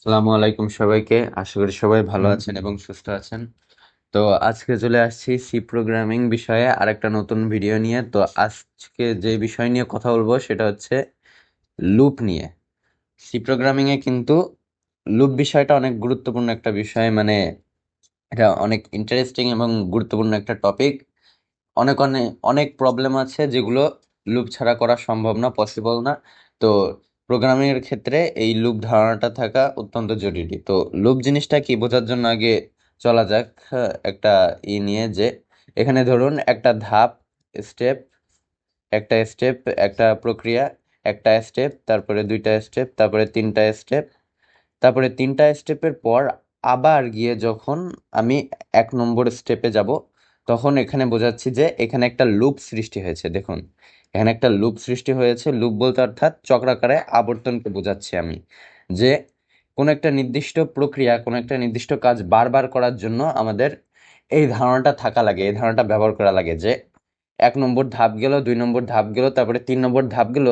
আসসালামু আলাইকুম সবাইকে। আশা করি সবাই ভালো আছেন এবং সুস্থ আছেন। তো আজকে চলে আসছি সি প্রোগ্রামিং বিষয়ে আরেকটা নতুন ভিডিও নিয়ে। তো আজকে যে বিষয় নিয়ে কথা বলব সেটা হচ্ছে লুপ নিয়ে। সি প্রোগ্রামিং এ কিন্তু লুপ বিষয়টা অনেক গুরুত্বপূর্ণ একটা বিষয় মানে এটা অনেক ইন্টারেস্টিং এবং গুরুত্বপূর্ণ একটা টপিক অনেক অনেক অনেক প্রবলেম আছে যেগুলো লুপ ছাড়া করা সম্ভব না পসিবল না। তো প্রোগ্রামিং এর ক্ষেত্রে এই লুপ ধারণাটা থাকা অত্যন্ত জরুরি। তো লুপ জিনিসটা কি বোঝার জন্য আগে চলা যাক, একটা ই নিয়ে যে, এখানে ধরুন একটা ধাপ স্টেপ একটা স্টেপ একটা প্রক্রিয়া, একটা স্টেপ তারপরে দুইটা স্টেপ তারপরে তিনটা স্টেপ তারপরে তিনটা স্টেপের পর আবার গিয়ে যখন আমি এক নম্বর স্টেপে যাব, তখন এখানে বোঝাচ্ছি যে এখানে একটা লুপ সৃষ্টি হয়েছে। দেখুন এখানে একটা লুপ সৃষ্টি হয়েছে। লুপ বলতে অর্থাৎ চক্রাকারে আবর্তনকে বোঝাচ্ছি আমি। যে কোনো একটা নির্দিষ্ট প্রক্রিয়া, কোনো একটা নির্দিষ্ট কাজ বারবার করার জন্য আমাদের এই ধারণাটা থাকা লাগে, এই ধারণাটা ব্যবহার করা লাগে যে এক নম্বর ধাপ গেল, দুই নম্বর ধাপ গেল, তারপরে তিন নম্বর ধাপ গেল।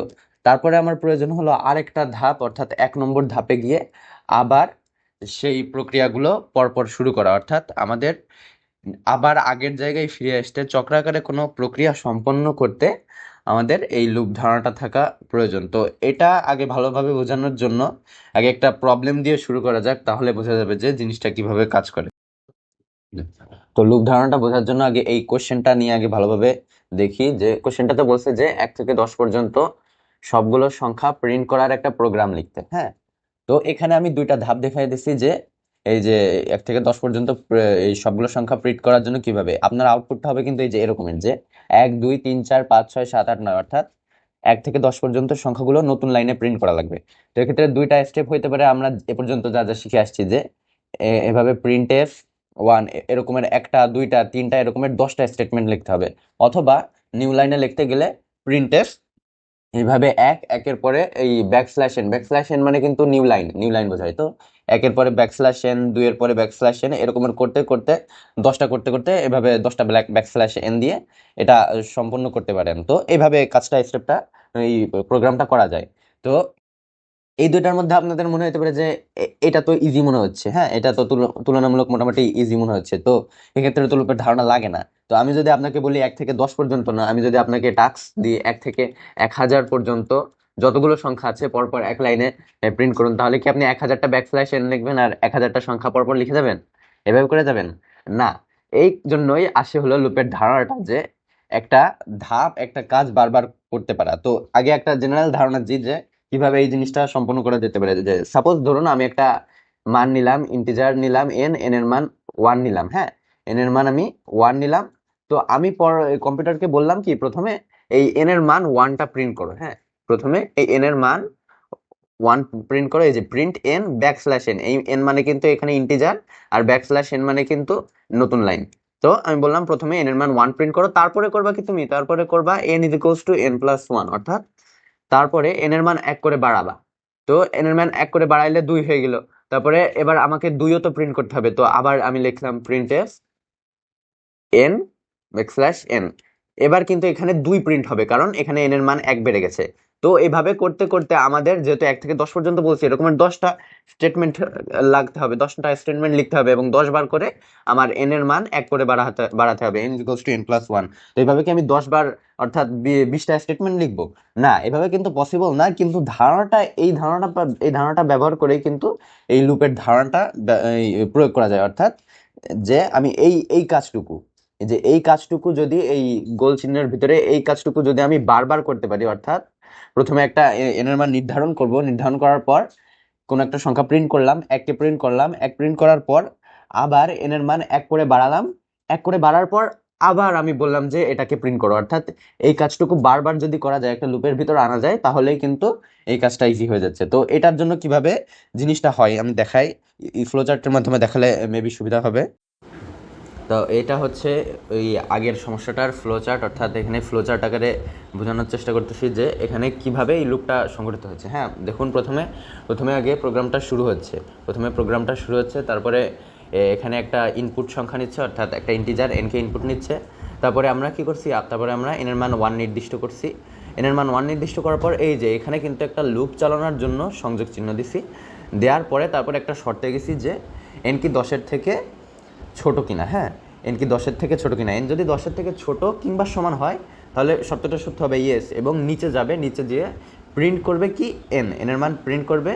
তারপরে আমার প্রয়োজন হলো আরেকটা ধাপ, অর্থাৎ এক নম্বর ধাপে গিয়ে আবার সেই প্রক্রিয়াগুলো পরপর শুরু করা। অর্থাৎ আমাদের আবার আগের জায়গায় ফিরে আসতে চক্রাকারে কোনো প্রক্রিয়া সম্পন্ন করতে আমাদের এই লুপ ধারণাটা থাকা প্রয়োজন। তো এটা আগে ভালোভাবে বোঝানোর জন্য আগে একটা প্রবলেম দিয়ে শুরু করা যাক, তাহলে বোঝা যাবে যে জিনিসটা কীভাবে কাজ করে। তো লুপ ধারণাটা বোঝার জন্য আগে এই কোশ্চেনটা নিয়ে আগে ভালোভাবে দেখি যে কোশ্চেনটাতে বলছে যে এক থেকে দশ পর্যন্ত সবগুলো সংখ্যা প্রিন্ট করার একটা প্রোগ্রাম লিখতে হ্যাঁ? তো এখানে আমি দুইটা ধাপ দেখাই দিচ্ছি যে এই যে এক থেকে দশ পর্যন্ত, এই সবগুলো সংখ্যা প্রিন্ট করার জন্য কীভাবে। আপনার আউটপুটটা হবে কিন্তু এই যে এরকমের যে এক, দুই, তিন, চার, পাঁচ, ছয়, সাত, আট, নয়, অর্থাৎ এক থেকে দশ পর্যন্ত সংখ্যাগুলো নতুন লাইনে প্রিন্ট করা লাগবে। তো এক্ষেত্রে দুইটা স্টেপ হইতে পারে, আমরা এ পর্যন্ত যা যা শিখে আসছি যে এভাবে প্রিন্ট এফ ওয়ান এরকমের একটা, দুইটা, তিনটা, এরকমের দশটা স্টেটমেন্ট লিখতে হবে। অথবা নিউ লাইনে লিখতে গেলে প্রিন্ট এফ এইভাবে এক, একের পরে এই ব্যাকস্ল্যাশ এন ব্যাকস্ল্যাশ এন মানে কিন্তু নিউ লাইন নিউ লাইন বোঝায়। তো একের পরে ব্যাকস্ল্যাশ এন দুইয়ের পরে ব্যাকস্ল্যাশ এন এরকম করতে করতে, দশটা করতে করতে এভাবে দশটা ব্ল্যাক ব্যাকস্ল্যাশ এন দিয়ে এটা সম্পূর্ণ করতে পারেন। তো এইভাবে কাজটা স্টেপটা এই প্রোগ্রামটা করা যায়। তো এই দুইটার মধ্যে আপনাদের মনে হতে পারে যে এটা তো ইজি মনে হচ্ছে হ্যাঁ? এটা তো তুলনামূলক মোটামুটি ইজি মনে হচ্ছে। তো এক্ষেত্রে তো ধারণা লাগে না। তো আমি যদি আপনাকে বলি এক থেকে দশ পর্যন্ত না, আমি যদি আপনাকে টাস্ক দিই এক থেকে এক হাজার পর্যন্ত যতগুলো সংখ্যা আছে, পরপর এক লাইনে প্রিন্ট করুন। তাহলে কি আপনি এক হাজারটা ব্যাক ব্যাকস্ল্যাশ এন লিখবেন আর এক হাজারটা সংখ্যা পরপর লিখে যাবেন এভাবে করে যাবেন না। এই জন্যই আসে হলো লুপের ধারণাটা যে একটা ধাপ, একটা কাজ বারবার করতে পারা। তো আগে একটা জেনারেল ধারণা দিই যে কীভাবে এই জিনিসটা সম্পন্ন করা যেতে পারে। যে সাপোজ ধরুন আমি একটা মান নিলাম ইন্টিজার নিলাম এন এন এর মান ওয়ান নিলাম হ্যাঁ? এন এর মান আমি ওয়ান নিলাম। তো আমি পর কম্পিউটারকে বললাম কি, প্রথমে এই এন এর মান ওয়ানটা প্রিন্ট করো হ্যাঁ? প্রথমে এই এন এর মান ওয়ান প্রিন্ট করো, এই যে print N backslash N এই এন মানে কিন্তু এখানে ইন্টিজার আর ব্যাক স্ল্যাশ এন মানে কিন্তু নতুন লাইন তো আমি বললাম প্রথমে এন এর মান ওয়ান প্রিন্ট করো, তারপরে করবা কি তুমি? তারপরে করবা n is equals to n plus one অর্থাৎ তারপরে এন এর মান এক করে বাড়াবা। তো এন এর মান এক করে বাড়াইলে দুই হয়ে গেল। তারপরে এবার আমাকে দুইও তো প্রিন্ট করতে হবে, তো আবার আমি লিখলাম print s n backslash n এবার কিন্তু এখানে দুই প্রিন্ট হবে, কারণ এখানে এন এর মান এক বেড়ে গেছে। তো এভাবে করতে করতে আমাদের যেহেতু এক থেকে দশ পর্যন্ত বলছি এরকমের দশটা স্টেটমেন্ট লাগতে হবে, দশটা স্টেটমেন্ট লিখতে হবে এবং দশ বার করে আমার এন এর মান এক করে বাড়াতে বাড়াতে হবে n equals to n plus one তো এইভাবে কি আমি দশ বার অর্থাৎ বিশটা স্টেটমেন্ট লিখব? না, এভাবে কিন্তু পসিবল না, কিন্তু ধারণাটা, এই ধারণাটা এই ধারণাটা ব্যবহার করে কিন্তু এই লুপের ধারণাটা প্রয়োগ করা যায়। অর্থাৎ যে আমি এই এই কাজটুকু যে এই কাজটুকু যদি এই গোল চিহ্নের ভিতরে এই কাজটুকু যদি আমি বারবার করতে পারি, অর্থাৎ প্রথমে একটা এনের মান নির্ধারণ করব। নির্ধারণ করার পর কোন একটা সংখ্যা প্রিন্ট করলাম এককে প্রিন্ট করলাম, এক প্রিন্ট করার পর আবার এনের মান এক করে বাড়ালাম। এক করে বাড়ার পর আবার আমি বললাম যে এটাকে প্রিন্ট করো। অর্থাৎ এই কাজটুকু বারবার যদি করা যায়, একটা লুপের ভিতর আনা যায়, তাহলেই কিন্তু এই কাজটা ইজি হয়ে যাচ্ছে। তো এটার জন্য কীভাবে জিনিসটা হয় আমি দেখাই। ফ্লোচার্টের মাধ্যমে দেখালে মেবি সুবিধা হবে। তো এটা হচ্ছে ওই আগের সমস্যাটার ফ্লোচার্ট অর্থাৎ এখানে ফ্লোচার্ট আকারে বোঝানোর চেষ্টা করতেছি যে এখানে কীভাবে এই লুপটা সংগঠিত হচ্ছে হ্যাঁ দেখুন প্রথমে প্রথমে আগে প্রোগ্রামটা শুরু হচ্ছে। প্রথমে প্রোগ্রামটা শুরু হচ্ছে, তারপরে এখানে একটা ইনপুট সংখ্যা নিচ্ছে, অর্থাৎ একটা ইন্টিজার এনকে ইনপুট নিচ্ছে। তারপরে আমরা কি করছি? তারপরে আমরা এনের মান ওয়ান নির্দিষ্ট করছি। এনের মান ওয়ান নির্দিষ্ট করার পর এই যে, এখানে কিন্তু একটা লুপ চালানোর জন্য সংযোগ চিহ্ন দিছি। দেওয়ার পরে তারপরে একটা শর্তে গেছি যে এন কি দশের থেকে ছোট কিনা হ্যাঁ? এন কি দশের থেকে ছোট কিনা? এন যদি দশের থেকে ছোট কিংবা সমান হয়, তাহলে শর্তটা সত্য হবে ইয়েস এবং নিচে যাবে, নিচে দিয়ে প্রিন্ট করবে কি? এন এনের মান প্রিন্ট করবে,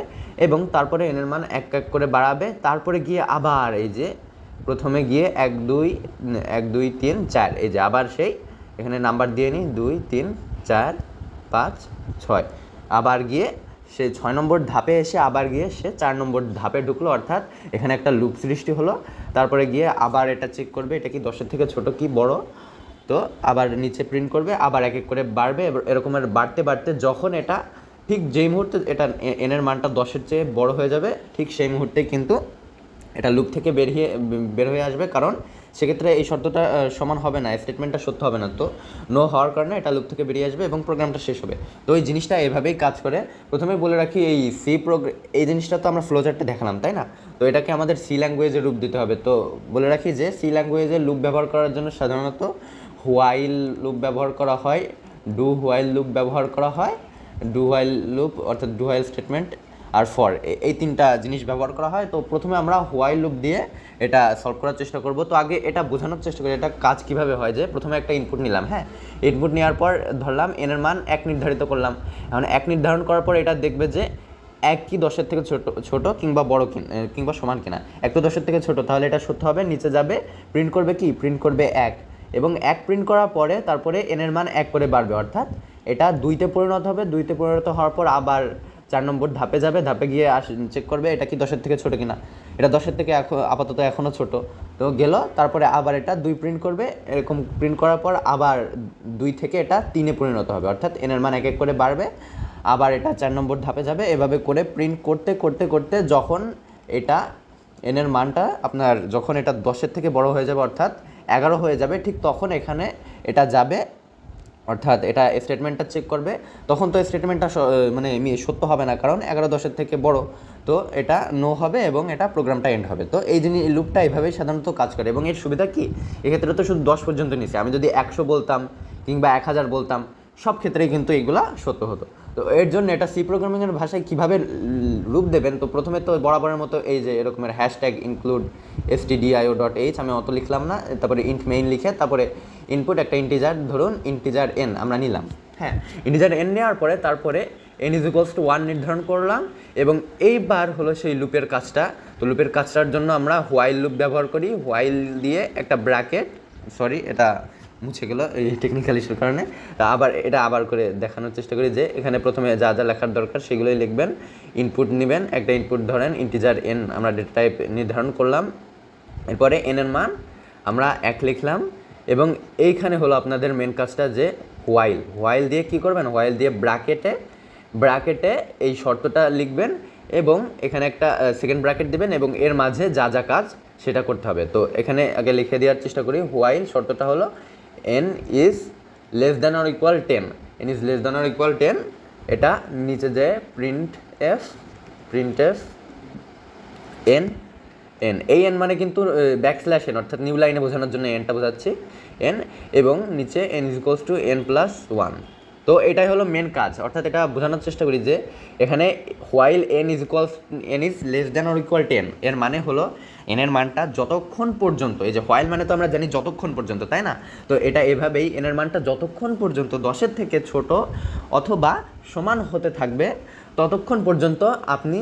এবং তারপরে এনের মান এক এক করে বাড়াবে, তারপরে গিয়ে আবার এই যে প্রথমে গিয়ে এক, দুই এক, দুই, তিন, চার, এই যে আবার সেই, এখানে নাম্বার দিয়ে নিই, দুই, তিন, চার, পাঁচ, ছয়। আবার গিয়ে সে ছয় নম্বর ধাপে এসে আবার গিয়ে সে চার নম্বর ধাপে ঢুকলো, অর্থাৎ এখানে একটা লুপ সৃষ্টি হলো তারপরে গিয়ে আবার এটা চেক করবে, এটা কি দশের থেকে ছোট কি বড়? তো আবার নিচে প্রিন্ট করবে, আবার এক এক করে বাড়বে এরকম আর বাড়তে বাড়তে যখন এটা ঠিক যেই মুহূর্তে এটা এনের মানটা দশের চেয়ে বড় হয়ে যাবে, ঠিক সেই মুহূর্তে কিন্তু এটা লুপ থেকে বেরিয়ে বের হয়ে আসবে, কারণ সেক্ষেত্রে এই শর্তটা সমান হবে না স্টেটমেন্টটা সত্য হবে না। তো নো হওয়ার কারণে এটা লুপ থেকে বেরিয়ে আসবে এবং প্রোগ্রামটা শেষ হবে। তো এই জিনিসটা এভাবেই কাজ করে। প্রথমে বলে রাখি, এই সি প্রোগ্রাম এই জিনিসটা তো আমরা ফ্লোচার্টে দেখালাম, তাই না? তো এটাকে আমাদের সি ল্যাঙ্গুয়েজে রূপ দিতে হবে। তো বলে রাখি যে সি ল্যাঙ্গুয়েজে লুপ ব্যবহার করার জন্য সাধারণত হোয়াইল লুপ ব্যবহার করা হয় ডু হোয়াইল লুপ ব্যবহার করা হয় ডু হোয়াইল লুপ অর্থাৎ ডু হোয়াইল স্টেটমেন্ট আর ফর এই তিনটা জিনিস ব্যবহার করা হয়। তো প্রথমে আমরা হোয়াই লুপ দিয়ে এটা সলভ করার চেষ্টা করব। তো আগে এটা বোঝানোর চেষ্টা করি, এটা কাজ কীভাবে হয় যে প্রথমে একটা ইনপুট নিলাম হ্যাঁ? ইনপুট নেওয়ার পর ধরলাম এনের মান এক নির্ধারিত করলাম। এখন এক নির্ধারণ করার পর এটা দেখবে যে এক কি দশের থেকে ছোট ছোট কিংবা বড় কিংবা সমান কিনা। এক তো দশের থেকে ছোট, তাহলে এটা সত্য হবে, নিচে যাবে প্রিন্ট করবে কি? প্রিন্ট করবে এক। এবং এক প্রিন্ট করার পরে তারপরে এনের মান এক করে বাড়বে, অর্থাৎ এটা দুইতে পরিণত হবে, দুইতে পরিণত হওয়ার পর আবার চার নম্বর ধাপে যাবে, ধাপে গিয়ে আস চেক করবে এটা কি দশের থেকে ছোট কিনা। এটা দশের থেকে এখন, আপাতত এখনও ছোট। তো গেল, তারপরে আবার এটা দুই প্রিন্ট করবে, এরকম প্রিন্ট করার পর আবার দুই থেকে এটা তিনে পরিণত হবে। অর্থাৎ এনের মান এক এক করে বাড়বে, আবার এটা চার নম্বর ধাপে যাবে। এভাবে করে প্রিন্ট করতে করতে করতে যখন এটা এনের মানটা আপনার, যখন এটা দশের থেকে বড় হয়ে যাবে, অর্থাৎ এগারো হয়ে যাবে, ঠিক তখন এখানে এটা যাবে অর্থাৎ এটা স্টেটমেন্টটা চেক করবে, তখন তো স্টেটমেন্টটা মানে সত্য হবে না, কারণ এগারো দশের থেকে বড়। তো এটা নো হবে এবং এটা প্রোগ্রামটা এন্ড হবে। তো এই জিনিস লুপটা এইভাবেই সাধারণত কাজ করে এবং এর সুবিধা কী? এক্ষেত্রে তো শুধু দশ পর্যন্ত নিছে আমি যদি একশো বলতাম কিংবা এক হাজার বলতাম, সব ক্ষেত্রেই কিন্তু এগুলা সত্য হতো। তো এর জন্য এটা সি প্রোগ্রামিংয়ের ভাষায় কীভাবে রূপ দেবেন? তো প্রথমে তো বরাবরের মতো এই যে এরকমের hashtag include s dot h আমি অত লিখলাম না, তারপরে ইন্ট মেইন লিখে, তারপরে ইনপুট একটা ইন্টিজার ধরুন ইন্টিজার এন আমরা নিলাম। হ্যাঁ ইন্টিজার এন নেওয়ার পরে তারপরে n is equals to one নির্ধারণ করলাম এবং এইবার হলো সেই লুপের কাজটা। তো লুপের কাজটার জন্য আমরা হোয়াইল লুপ ব্যবহার করি। হোয়াইল দিয়ে একটা ব্র্যাকেট সরি এটা মুছে গেল এই টেকনিক্যাল ইস্যুর কারণে। তা আবার এটা আবার করে দেখানোর চেষ্টা করি যে এখানে প্রথমে যা যা লেখার দরকার সেগুলোই লিখবেন। ইনপুট নেবেন, একটা ইনপুট ধরেন ইন্টিজার এন আমরা ডেটা টাইপ নির্ধারণ করলাম। এরপরে এন এর মান আমরা এক লিখলাম। এবং এইখানে হলো আপনাদের মেন কাজটা যে হোয়াইল হোয়াইল দিয়ে কি করবেন? হোয়াইল দিয়ে ব্র্যাকেটে ব্র্যাকেটে এই শর্তটা লিখবেন এবং এখানে একটা সেকেন্ড ব্র্যাকেট দিবেন এবং এর মাঝে যা যা কাজ সেটা করতে হবে। তো এখানে আগে লিখে দেওয়ার চেষ্টা করি। হোয়াইল শর্তটা হলো n is less than or equal ten n is less than or equal ten এটা নিচে যে print f print f n n এই এন মানে কিন্তু ব্যাক স্ল্যাশ এন অর্থাৎ নিউ লাইনে বোঝানোর জন্য এনটা বোঝাচ্ছি। এন এবং নিচে n is equals to n plus one তো এটাই হলো মেন কাজ। অর্থাৎ এটা বোঝানোর চেষ্টা করি যে, এখানে while n is equals n is less than or equal ten এর মানে হলো এন এর মানটা যতক্ষণ পর্যন্ত, এই যে হোয়াইল মানে তো আমরা জানি যতক্ষণ পর্যন্ত, তাই না? তো এটা এভাবেই এন এর মানটা যতক্ষণ পর্যন্ত দশের থেকে ছোট অথবা সমান হতে থাকবে, ততক্ষণ পর্যন্ত আপনি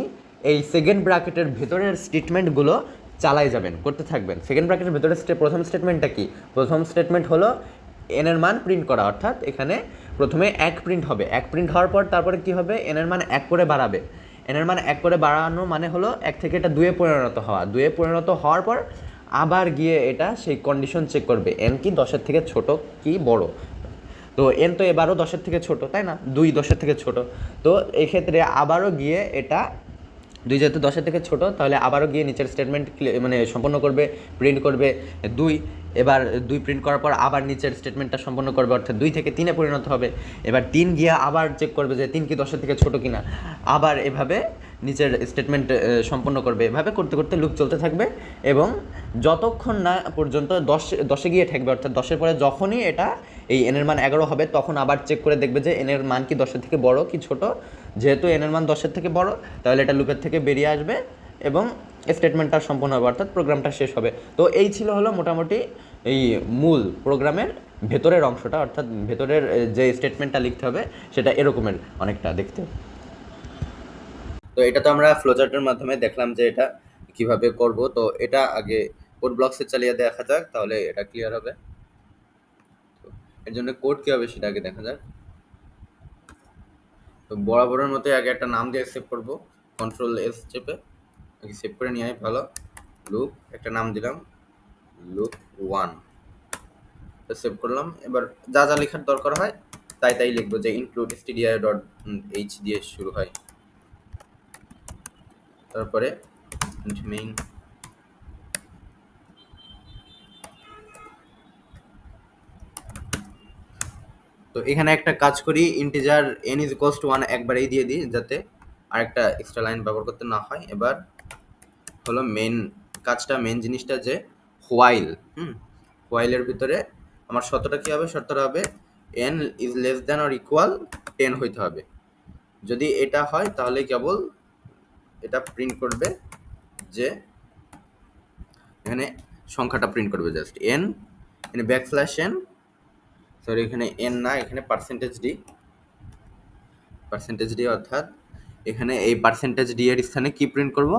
এই সেকেন্ড ব্র্যাকেটের ভেতরের স্টেটমেন্টগুলো চালাই যাবেন, করতে থাকবেন। সেকেন্ড ব্র্যাকেটের ভেতরের প্রথম স্টেটমেন্টটা কি? প্রথম স্টেটমেন্ট হলো এনের মান প্রিন্ট করা, অর্থাৎ এখানে প্রথমে এক প্রিন্ট হবে। এক প্রিন্ট হওয়ার পর তারপরে কি হবে? এনের মান এক করে বাড়াবে। এনের মান এক করে বাড়ানো মানে হলো এক থেকে এটা দুয়ে পরিণত হওয়া। দুয়ে পরিণত হওয়ার পর আবার গিয়ে এটা সেই কন্ডিশন চেক করবে। এন কি দশের থেকে ছোট কি বড়? তো এন তো এবারও দশের থেকে ছোট, তাই না? দুই দশের থেকে ছোট। তো এক্ষেত্রে আবারও গিয়ে এটা দুই যেহেতু দশের থেকে ছোট, তাহলে আবারও গিয়ে নিচের স্টেটমেন্ট মানে সম্পন্ন করবে প্রিন্ট করবে দুই, এবার দুই প্রিন্ট করার পর আবার নিচের স্টেটমেন্টটা সম্পন্ন করবে, অর্থাৎ দুই থেকে তিনে পরিণত হবে। এবার তিন গিয়ে আবার চেক করবে যে তিন কি দশের থেকে ছোট কিনা। আবার এভাবে নিচের স্টেটমেন্ট সম্পন্ন করবে। এভাবে করতে করতে লুপ চলতে থাকবে এবং যতক্ষণ না পর্যন্ত দশ, দশে গিয়ে ঠেকবে, অর্থাৎ দশের পরে যখনই এটা, এই এনের মান এগারো হবে, তখন আবার চেক করে দেখবে যে এনের মান কি দশের থেকে বড়, কি ছোট যেহেতু এনের মান দশের থেকে বড়, তাহলে এটা লুপের থেকে বেরিয়ে আসবে এবং স্টেটমেন্টটা সম্পূর্ণ হবে, অর্থাৎ প্রোগ্রামটা শেষ হবে। তো এই ছিল হলো মোটামুটি এই মূল প্রোগ্রামের ভেতরের অংশটা, অর্থাৎ ভেতরের যে স্টেটমেন্টটা লিখতে হবে, সেটা এরকমের অনেকটা দেখতে। তো এটা তো আমরা ফ্লোচার্টের মাধ্যমে দেখলাম যে এটা কীভাবে করব। তো এটা আগে কোড ব্লকসে চালিয়ে দেখা যাক, তাহলে এটা ক্লিয়ার হবে। এর জন্য কোড কী হবে সেটা আগে দেখা যাক। তো বরাবরের মতো আগে একটা নাম দিয়ে সেভ করব কন্ট্রোল এস চেপে, আগে সেভ করে নিয়ে ভালো। লুক একটা নাম দিলাম লুক ওয়ান তো সেভ করলাম, এবার যা যা লেখার দরকার হয়, তাই তাই লিখব যে ইনক্লুড স্টিডিআই ডট এইচ দিয়ে শুরু হয়। তারপরে মেইন তো এখানে একটা কাজ করি integer n is equals to one একবারেই দিয়ে দিই যাতে আরেকটা এক্সট্রা লাইন ব্যবহার করতে না হয়। এবার হলো মেন কাজটা মেন জিনিসটা যে হোয়াইল হুম? হোয়াইলের ভিতরে আমার শর্তটা কী হবে? শর্তটা হবে। N is less than or equal ten হইতে হবে। যদি এটা হয় তাহলে কেবল এটা প্রিন্ট করবে যে এখানে সংখ্যাটা প্রিন্ট করবে জাস্ট এন এখানে ব্যাকস্ল্যাশ এন সরি এখানে এন না, এখানে পার্সেন্টেজ ডি পার্সেন্টেজ ডি অর্থাৎ এখানে এই পার্সেন্টেজ ডি এর স্থানে কি প্রিন্ট করব?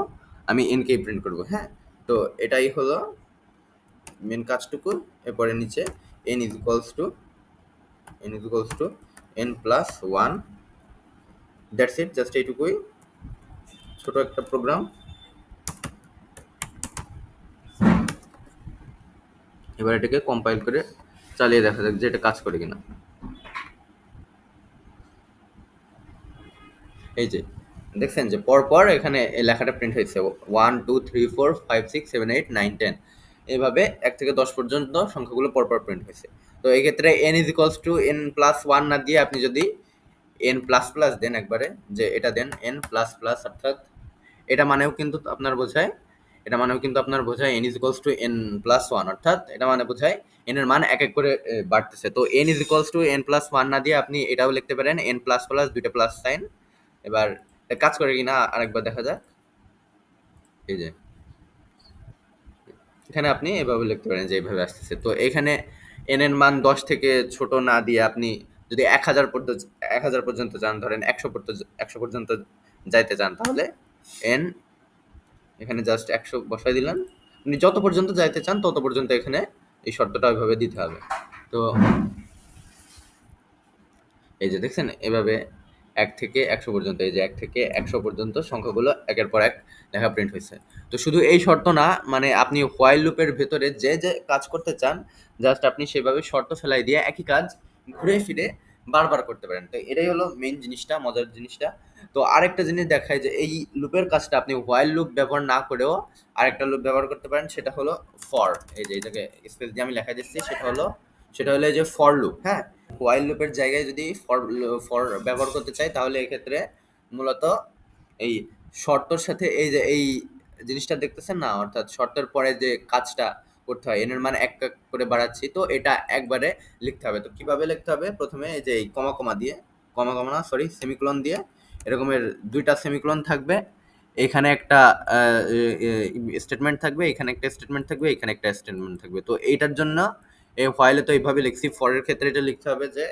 আমি এন কে প্রিন্ট করব হ্যাঁ? তো এটাই হলো মেন কাজটুকু। এরপরে নিচে n is equals to n is equals to n plus one that's it just এইটুকুই। ছোট একটা প্রোগ্রাম এবার এটাকে কম্পাইল করে চালিয়ে দেখা যাক যে এটা কাজ করে কিনা। এই যে, দেখছেন যে পরপর এখানে লেখাটা প্রিন্ট হয়েছে। One two three four five six seven eight nine ten এইভাবে এক থেকে দশ পর্যন্ত সংখ্যাগুলো পরপর প্রিন্ট হয়েছে। তো এই ক্ষেত্রে n is equals to n plus one না দিয়ে আপনি যদি এন প্লাস প্লাস দেন একবারে, যে এটা দেন এন প্লাস প্লাস অর্থাৎ এটা মানেও কিন্তু আপনার বোঝায় এটা মানেও কিন্তু আপনার বোঝায় n is equals to n plus one অর্থাৎ এটা মানে বোঝায় এন এর মান এক এক করে বাড়তেছে। তো n is equals to n plus one না দিয়ে আপনি এটাও লিখতে পারেন এন প্লাস প্লাস দুইটা প্লাস সাইন এবার কাজ করে কিনা আরেকবার দেখা যাক। এই যে, এখানে আপনি এভাবে লিখতে পারেন যে এইভাবে আসতেছে। তো এখানে এন এর মান দশ থেকে ছোট না দিয়ে আপনি যদি এক হাজার পর্যন্ত, এক হাজার পর্যন্ত যান, ধরেন একশো পর্যন্ত একশো পর্যন্ত যাইতে চান, তাহলে এন এখানে জাস্ট একশো বসাই দিলেন আপনি যত পর্যন্ত যাইতে চান, তত পর্যন্ত এখানে এই শর্তটা ওইভাবে দিতে হবে। তো এই যে দেখছেন, এভাবে এক থেকে একশো পর্যন্ত, এই যে এক থেকে একশো পর্যন্ত সংখ্যাগুলো একের পর এক লেখা প্রিন্ট হয়েছে। তো শুধু এই শর্ত না মানে আপনি হোয়াইল লুপের ভেতরে যে যে কাজ করতে চান জাস্ট আপনি সেভাবে শর্ত ফেলাই দিয়ে একই কাজ ঘুরে ফিরে বারবার করতে পারেন। তো এটাই হলো মেইন জিনিসটা, মজার জিনিসটা। তো আরেকটা জিনিস দেখায় যে এই লুপের কাজটা আপনি হোয়াইল লুপ ব্যবহার না করেও আরেকটা লুপ ব্যবহার করতে পারেন, সেটা হলো ফর এই যে এটাকে স্পেস দিয়ে আমি লেখা দিচ্ছি, সেটা হলো সেটা হলো যে ফর লুপ হ্যাঁ? হোয়াইল লুপের জায়গায় যদি ফর ফর ব্যবহার করতে চাই, তাহলে এক্ষেত্রে মূলত এই শর্তর সাথে এই যে এই জিনিসটা দেখতেছেন না? অর্থাৎ শর্তের পরে যে কাজটা করতে হয়। এনের মান এক এক করে বাড়াচ্ছি। তো এটা একবারে লিখতে হবে। তো কীভাবে লিখতে হবে? প্রথমে এই যে এই কমা কমা দিয়ে, কমা কমা না সরি সেমিকোলন দিয়ে এরকমের দুইটা সেমিকোলন থাকবে। এখানে একটা স্টেটমেন্ট থাকবে, এখানে একটা স্টেটমেন্ট থাকবে, এখানে একটা স্টেটমেন্ট থাকবে। তো এইটার জন্য এই ফাইলে তো এইভাবে লিখছি ফরের ক্ষেত্রে এটা লিখতে হবে যে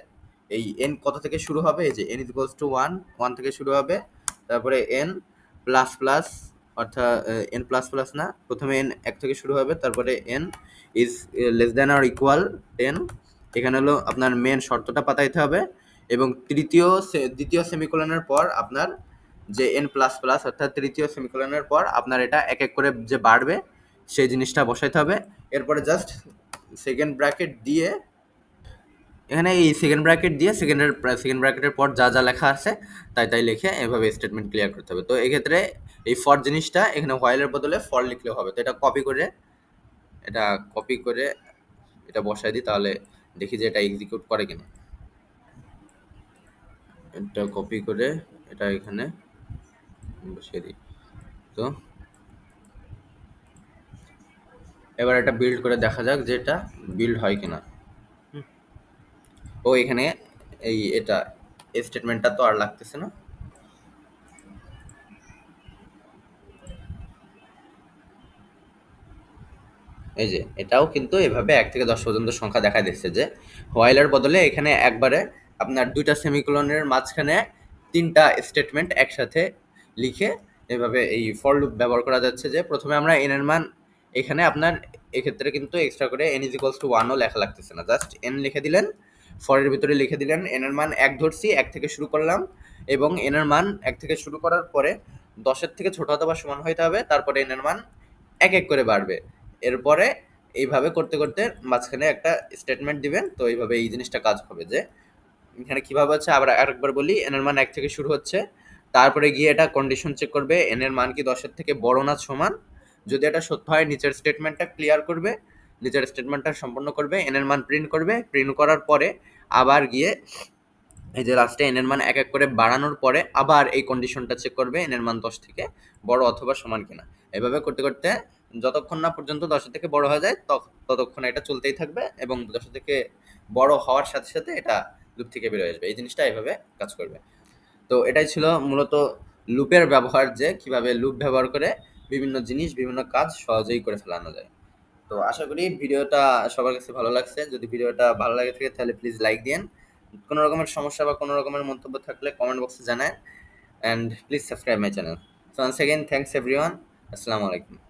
এই এন কত থেকে শুরু হবে? এই যে n is to one one থেকে শুরু হবে। তারপরে এন প্লাস প্লাস অর্থাৎ এন প্লাস প্লাস না। প্রথমে এন এক থেকে শুরু হবে, তারপরে n is less than or equal ten এখানে হলো আপনার মেন শর্তটা পাতাইতে হবে। এবং তৃতীয় দ্বিতীয় সেমিকোলনের পর আপনার যে এন প্লাস প্লাস অর্থাৎ তৃতীয় সেমিকোলনের পর আপনার এটা এক এক করে যে বাড়বে, সেই জিনিসটা বসাইতে হবে। এরপরে জাস্ট সেকেন্ড ব্র্যাকেট দিয়ে এখানে এই সেকেন্ড ব্র্যাকেট দিয়ে সেকেন্ডের সেকেন্ড ব্র্যাকেটের পর যা যা লেখা আছে, তাই তাই লিখে এভাবে স্টেটমেন্ট ক্লিয়ার করতে হবে। তো এক্ষেত্রে এই ফর জিনিসটা এখানে হোয়াইলের বদলে ফর লিখলেও হবে। তো এটা কপি করে, এটা কপি করে এটা বসাই দিই, তাহলে দেখি যে এটা এক্সিকিউট করে কিনা। এটা কপি করে এটা এখানে বসিয়ে দিই। তো এবার এটা বিল্ড করে দেখা যাক যে এটা বিল্ড হয় কিনা। ও এখানে এই এটা, এই স্টেটমেন্টটা তো আর লাগতেছে না। এই যে, এটাও কিন্তু এভাবে এক থেকে দশ পর্যন্ত সংখ্যা দেখা দিচ্ছে যে, হোয়াইলার বদলে এখানে একবারে আপনার দুইটা সেমিকোলনের মাঝখানে তিনটা স্টেটমেন্ট একসাথে লিখে এভাবে এই ফর লুপ ব্যবহার করা যাচ্ছে যে, প্রথমে আমরা এন এর মান এখানে আপনার এক্ষেত্রে কিন্তু এক্সট্রা করে এন ইজ ইকোয়ালস টু ওয়ানও লেখা লাগতেছে না। জাস্ট এন লিখে দিলেন ফরের ভিতরে লিখে দিলেন এন এর মান এক ধরছি, এক থেকে শুরু করলাম এবং এন এর মান এক থেকে শুরু করার পরে দশের থেকে ছোট অথবা সমান হইতে হবে, তারপরে এন এর মান এক এক করে বাড়বে। এরপরে এইভাবে করতে করতে মাঝখানে একটা স্টেটমেন্ট দিবেন, তো এইভাবে এই জিনিসটা কাজ হবে যে এখানে কীভাবে হচ্ছে, আবার আরেকবার বলি এন এর মান এক থেকে শুরু হচ্ছে, তারপরে গিয়ে এটা কন্ডিশন চেক করবে এন এর মান কি দশের থেকে বড় না সমান? যদি এটা সত্য হয়, নিচের স্টেটমেন্টটা ক্লিয়ার করবে নিচের স্টেটমেন্টটা সম্পন্ন করবে এন এর মান প্রিন্ট করবে প্রিন্ট করার পরে আবার গিয়ে এই যে লাস্টে এন এর মান এক এক করে বাড়ানোর পরে আবার এই কন্ডিশনটা চেক করবে এন এর মান দশ থেকে বড় অথবা সমান কিনা। এভাবে করতে করতে যতক্ষণ না পর্যন্ত দশের থেকে বড় হয়ে যায় ততক্ষণ এটা চলতেই থাকবে এবং দশের থেকে বড় হওয়ার সাথে সাথে এটা লুপ থেকে বেরোয় আসবে। এই জিনিসটা এভাবে কাজ করবে। তো এটাই ছিল মূলত লুপের ব্যবহার যে কীভাবে লুপ ব্যবহার করে বিভিন্ন জিনিস, বিভিন্ন কাজ সহজেই করে ফেলানো যায়। তো আশা করি ভিডিওটা সবার কাছে ভালো লাগছে। যদি ভিডিওটা ভালো লাগে থাকে, তাহলে প্লিজ লাইক দিন কোনো রকমের সমস্যা বা কোনো রকমের মন্তব্য থাকলে কমেন্ট বক্সে জানায় and please subscribe my channel so once again thanks everyone আসসালামু আলাইকুম।